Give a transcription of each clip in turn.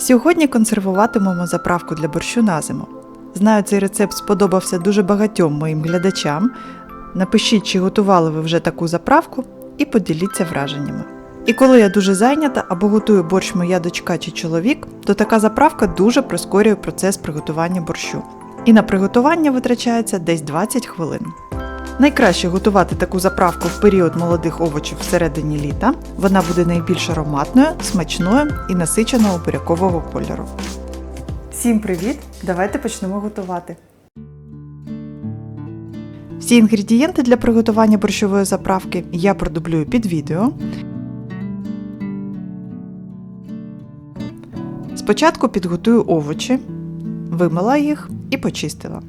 Сьогодні консервуватимемо заправку для борщу на зиму. Знаю, цей рецепт сподобався дуже багатьом моїм глядачам. Напишіть, чи готували ви вже таку заправку, і поділіться враженнями. І коли я дуже зайнята або готую борщ моя дочка чи чоловік, то така заправка дуже прискорює процес приготування борщу. І на приготування витрачається десь 20 хвилин. Найкраще готувати таку заправку в період молодих овочів всередині літа. Вона буде найбільш ароматною, смачною і насиченого бурякового кольору. Всім привіт! Давайте почнемо готувати. Всі інгредієнти для приготування борщової заправки я продублюю під відео. Спочатку підготую овочі, вимила їх і почистила.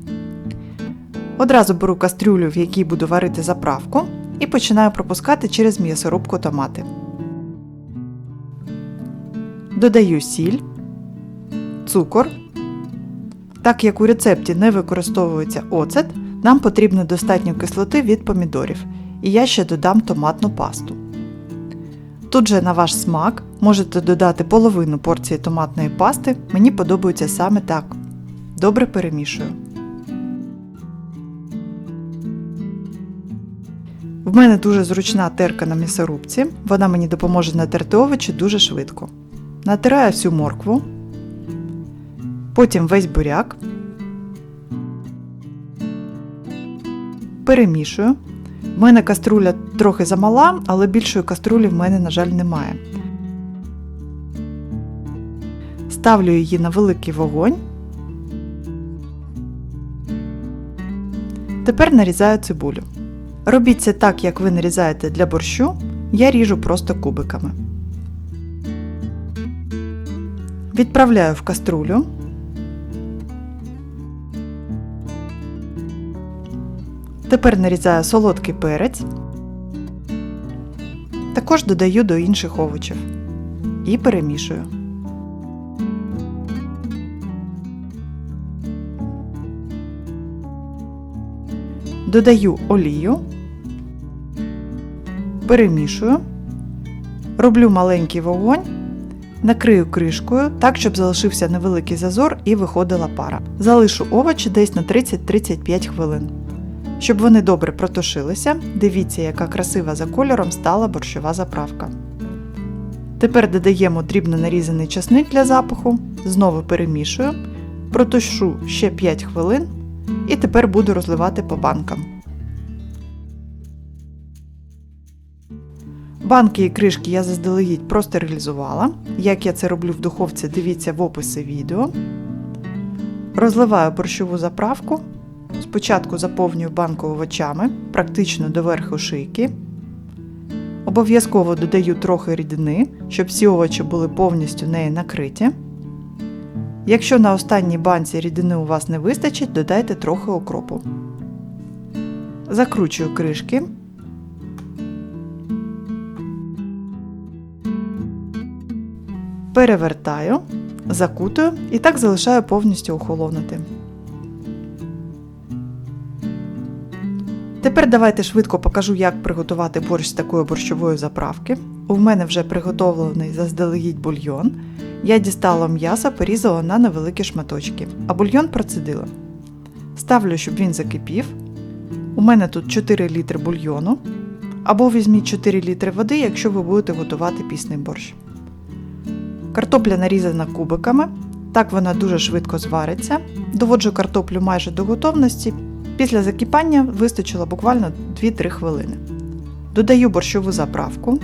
Одразу беру кастрюлю, в якій буду варити заправку, і починаю пропускати через м'ясорубку томати. Додаю сіль, цукор. Так як у рецепті не використовується оцет, нам потрібно достатньо кислоти від помідорів, і я ще додам томатну пасту. Тут же на ваш смак можете додати половину порції томатної пасти, мені подобається саме так. Добре перемішую. В мене дуже зручна терка на м'ясорубці, вона мені допоможе натерти овочі дуже швидко. Натираю всю моркву, потім весь буряк, перемішую. В мене каструля трохи замала, але більшої каструлі в мене, на жаль, немає. Ставлю її на великий вогонь. Тепер нарізаю цибулю. Робіть це так, як ви нарізаєте для борщу, я ріжу просто кубиками. Відправляю в каструлю. Тепер нарізаю солодкий перець. Також додаю до інших овочів і перемішую. Додаю олію, перемішую, роблю маленький вогонь, накрию кришкою так, щоб залишився невеликий зазор і виходила пара. Залишу овочі десь на 30-35 хвилин. Щоб вони добре протушилися, дивіться, яка красива за кольором стала борщова заправка. Тепер додаємо дрібно нарізаний часник для запаху, знову перемішую, протушу ще 5 хвилин і тепер буду розливати по банкам. Банки і кришки я заздалегідь простерилізувала. Як я це роблю в духовці, дивіться в описі відео. Розливаю борщову заправку. Спочатку заповнюю банку овочами, практично до верху шийки. Обов'язково додаю трохи рідини, щоб всі овочі були повністю нею накриті. Якщо на останній банці рідини у вас не вистачить, додайте трохи окропу. Закручую кришки. Перевертаю, закутую і так залишаю повністю охолонути. Тепер давайте швидко покажу, як приготувати борщ з такої борщової заправки. У мене вже приготовлений заздалегідь бульйон. Я дістала м'ясо, порізала на невеликі шматочки, а бульйон процедила. Ставлю, щоб він закипів. У мене тут 4 літри бульйону. Або візьміть 4 літри води, якщо ви будете готувати пісний борщ. Картопля нарізана кубиками. Так вона дуже швидко звариться. Доводжу картоплю майже до готовності. Після закипання вистачило буквально 2-3 хвилини. Додаю борщову заправку.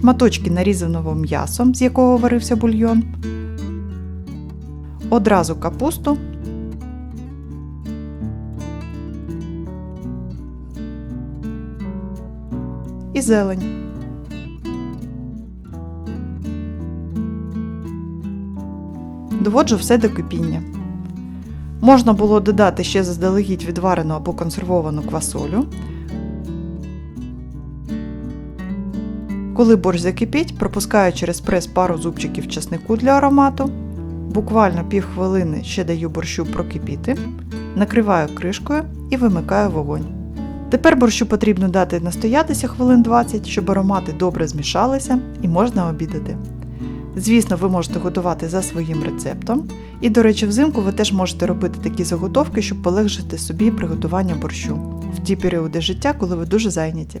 Шматочки нарізаного м'ясом, з якого варився бульйон. Одразу капусту. І зелень. Доводжу все до кипіння. Можна було додати ще заздалегідь відварену або консервовану квасолю. Коли борщ закипить, пропускаю через прес пару зубчиків часнику для аромату. Буквально півхвилини ще даю борщу прокипіти, накриваю кришкою і вимикаю вогонь. Тепер борщу потрібно дати настоятися хвилин 20, щоб аромати добре змішалися і можна обідати. Звісно, ви можете готувати за своїм рецептом. І, до речі, взимку ви теж можете робити такі заготовки, щоб полегшити собі приготування борщу в ті періоди життя, коли ви дуже зайняті.